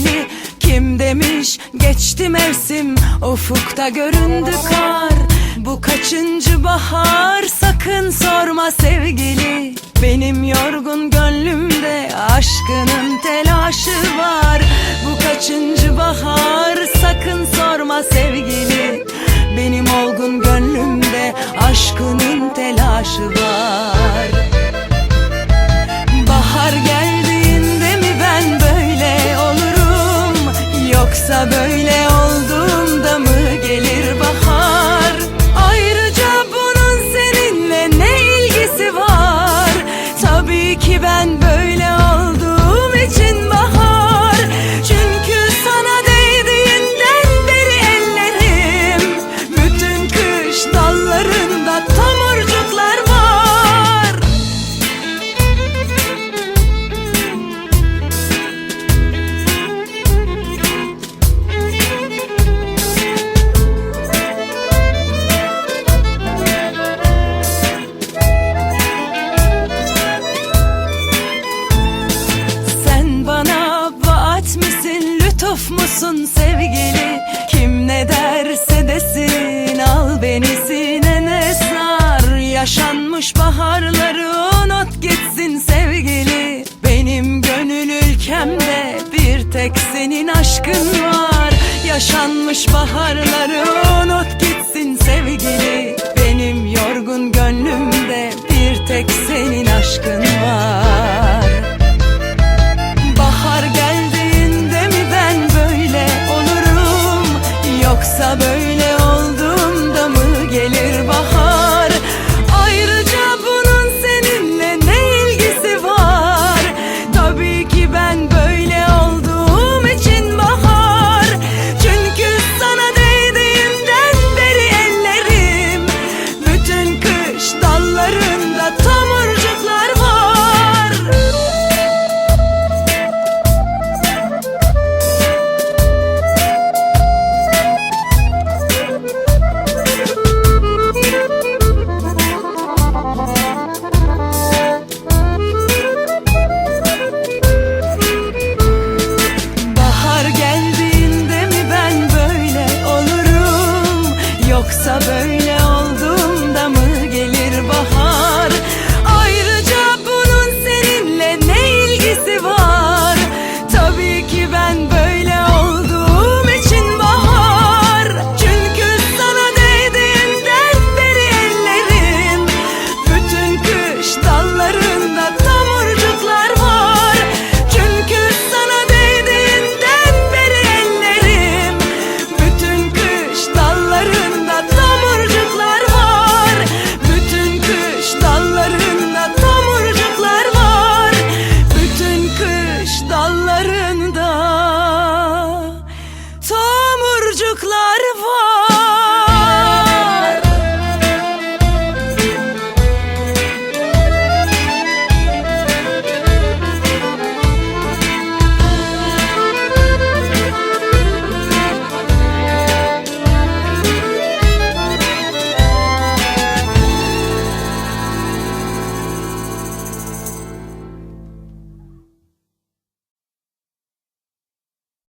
sevgili Kim demiş? Geçti mevsim. Ufukta göründü kar. Bu kaçıncı bahar? Sakın sorma sevgili. Benim yorgun gönlümde aşkının telaşı var. Bu kaçıncı bahar? Sakın sorma sevgili. Benim olgun gönlümde aşkının telaşı var Tabii ki ben böyle musun sevgili? Kim ne derse desin, al beni sinene sar. Yaşanmış baharları unut gitsin sevgili. Benim gönül ülkemde bir tek senin aşkın var. Yaşanmış baharları unut gitsin sevgili. Benim yorgun gönlümde bir tek senin aşkın var.